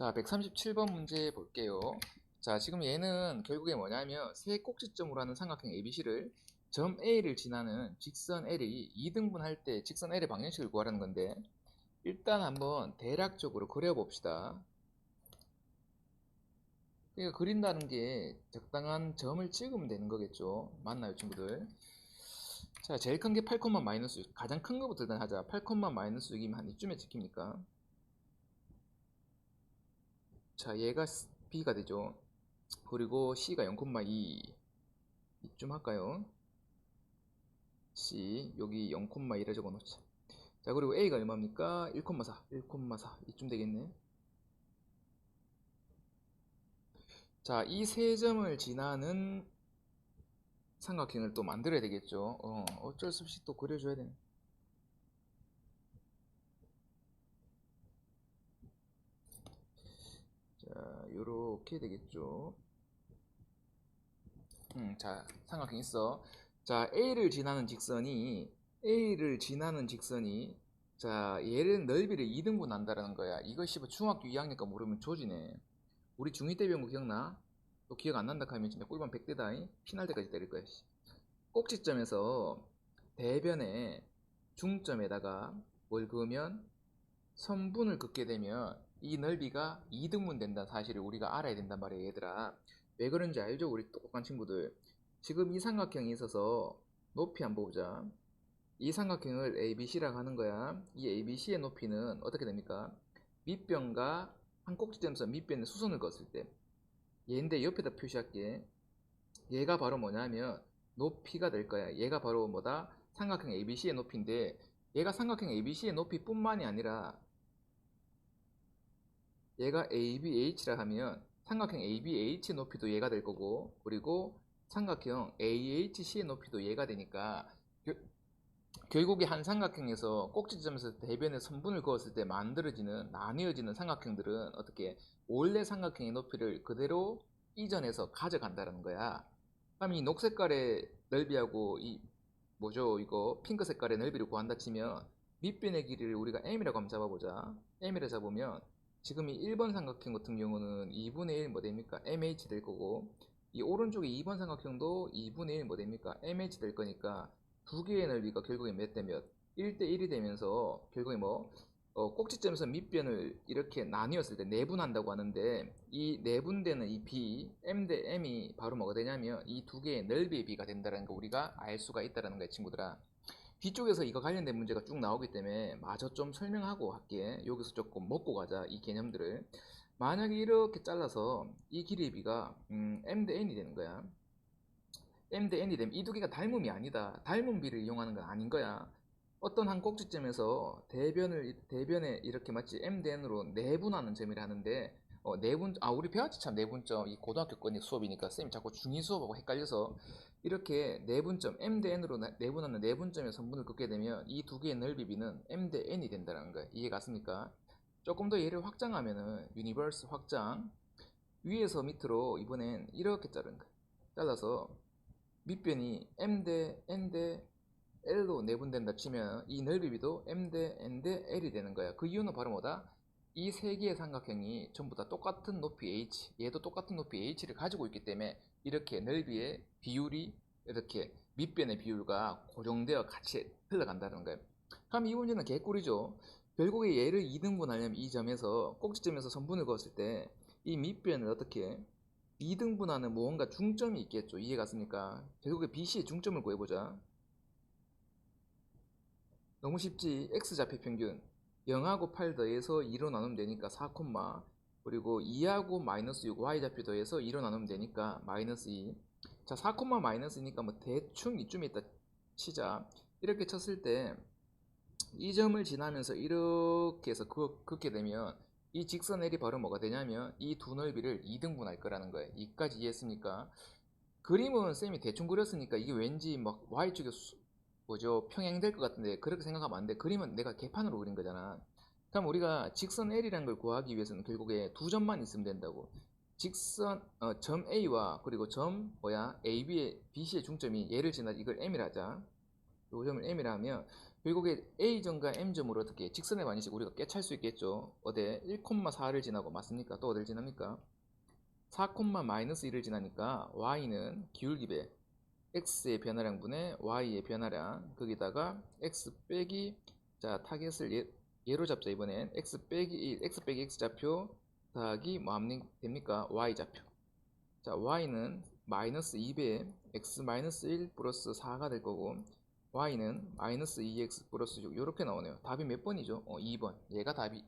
자, 137번 문제 볼게요. 자, 지금 얘는 결국에 뭐냐면 세 꼭지점으로 하는 삼각형 ABC를 점 A를 지나는 직선 L이 2등분 할 때 직선 L의 방정식을 구하라는 건데 일단 한번 대략적으로 그려봅시다. 그러니까 그린다는 게 적당한 점을 찍으면 되는 거겠죠. 맞나요, 친구들? 자, 제일 큰 게 8, 마이너스 6. 가장 큰 거부터 일단 하자. 8, 마이너스 6이면 한 이쯤에 찍힙니까? 자, 얘가 B가 되죠. 그리고 C가 0,2 이쯤 할까요? C 여기 0,2를 적어 놓자. 자, 그리고 A가 얼마입니까? 1,4 1,4 이쯤 되겠네. 자, 이 세 점을 지나는 삼각형을 또 만들어야 되겠죠. 어, 어쩔 수 없이 또 그려줘야 되네. 자, 요렇게 되겠죠. 음, 자, 삼각형 있어. 자, A를 지나는 직선이 A를 지나는 직선이 자, 얘는 넓이를 2등분 한다라는 거야. 이것이 뭐 중학교 2학년 거 모르면 조지네. 우리 중2 때 배운 거 기억나? 또 기억 안 난다 하면 진짜 꿀밤 100대다. 피날 때까지 때릴 거야. 씨. 꼭지점에서 대변의 중점에다가 뭘 그으면 선분을 긋게 되면 이 넓이가 2등분 된다는 사실을 우리가 알아야 된단 말이에요 얘들아. 왜 그런지 알죠? 우리 똑똑한 친구들. 지금 이 삼각형이 있어서 높이 한번 보자. 이 삼각형을 ABC라고 하는 거야. 이 ABC의 높이는 어떻게 됩니까? 밑변과 한 꼭지점에서 밑변에 수선을 그었을 때. 얘인데 옆에다 표시할게. 얘가 바로 뭐냐면 높이가 될 거야. 얘가 바로 뭐다? 삼각형 ABC의 높이인데 얘가 삼각형 ABC의 높이뿐만이 아니라 얘가 ABH라 하면 삼각형 ABH 높이도 얘가 될 거고 그리고 삼각형 AHC의 높이도 얘가 되니까 결, 결국에 한 삼각형에서 꼭지점에서 대변에 선분을 그었을 때 만들어지는 나뉘어지는 삼각형들은 어떻게 원래 삼각형의 높이를 그대로 이전해서 가져간다는 거야. 그럼 이 녹색깔의 넓이하고 이 뭐죠 이거 핑크 색깔의 넓이를 구한다 치면 밑변의 길이를 우리가 m이라고 한번 잡아보자. m이라 잡으면 지금 이 1번 삼각형 같은 경우는 2분의 1 뭐 됩니까? mh 될 거고 이 오른쪽에 2번 삼각형도 2분의 1 뭐 됩니까? mh 될 거니까 두 개의 넓이가 결국에 몇 대 몇? 1대 1이 되면서 결국에 뭐 어, 꼭지점에서 밑변을 이렇게 나뉘었을 때 내분한다고 하는데 이 내분되는 이 b, m 대 m이 바로 뭐가 되냐면 이 두 개의 넓이의 비가 된다는 거 우리가 알 수가 있다는 거야 친구들아 뒤쪽에서 이거 관련된 문제가 쭉 나오기 때문에 마저 좀 설명하고 할게. 여기서 조금 먹고 가자. 이 개념들을. 만약에 이렇게 잘라서 이 길이의 비가 음, m 대 n이 되는 거야. m 대 n이 되면 이 두 개가 닮음이 아니다. 닮은 비를 이용하는 건 아닌 거야. 어떤 한 꼭지점에서 대변을 대변에 이렇게 마치 m 대 n으로 내분하는 점이라 하는데 어, 내분 아 우리 배웠지 참 내분점 이 고등학교 거니 수업이니까 쌤이 자꾸 중2 수업하고 헷갈려서 이렇게 내분점 m 대 n으로 내분하는 내분점의 선분을 긋게 되면 이 두 개의 넓이 비는 m 대 n이 된다는 거예요. 이해 갔습니까? 조금 더 얘를 확장하면은 유니버스 확장 위에서 밑으로 이번엔 이렇게 자른 거예요. 잘라서 밑변이 m 대 n 대 l로 내분된다 치면 이 넓이비도 m 대 n 대 l이 되는 거야. 그 이유는 바로 뭐다? 이 세 개의 삼각형이 전부 다 똑같은 높이 h, 얘도 똑같은 높이 h를 가지고 있기 때문에 이렇게 넓이의 비율이 이렇게 밑변의 비율과 고정되어 같이 흘러간다는 거예요. 그럼 이 문제는 개꿀이죠. 결국에 얘를 2등분 하려면 이 점에서 꼭지점에서 선분을 그었을 때 이 밑변을 어떻게 2등분하는 무언가 중점이 있겠죠. 이해 갔습니까? 결국에 BC의 중점을 구해보자. 너무 쉽지. X좌표 평균 0하고 8 더해서 2로 나누면 되니까 4, 그리고 2하고 마이너스 6 Y좌표 더해서 2로 나누면 되니까 마이너스 2 자, 4, 마이너스니까 뭐 대충 이쯤에 있다 치자 이렇게 쳤을 때 이 점을 지나면서 이렇게 해서 그, 긋게 되면 이 직선 L이 바로 뭐가 되냐면 이 두 넓이를 2등분할 거라는 거예요. 이까지 이해했습니까? 그림은 쌤이 대충 그렸으니까 이게 왠지 막 Y축에 수, 뭐죠 평행될 것 같은데 그렇게 생각하면 안 돼. 그림은 내가 개판으로 그린 거잖아. 그럼 우리가 직선 L이라는 걸 구하기 위해서는 결국에 두 점만 있으면 된다고. 직선 어, 점 A와 그리고 점 뭐야 AB의 BC의 중점이 얘를 지나 이걸 M이라 하자. 요 점을 M이라 하면 결국에 A점과 M점으로 어떻게 직선의 반이식 우리가 깨찰 수 있겠죠. 어디 1,4를 지나고 맞습니까? 또 어딜 지납니까? 4,-1을 지나니까 Y는 기울기배 X의 변화량분의 Y의 변화량 거기다가 X 빼기 자 타겟을 예, 예로 잡자 이번엔 X 빼기 1, X 빼기 X 좌표 더하기 뭐 하면 됩니까? Y 좌표 자 Y는 마이너스 2배 X 마이너스 1 플러스 4가 될 거고 y는 마이너스 2x 플러스 6 이렇게 나오네요. 답이 몇 번이죠? 어, 2번. 얘가 답이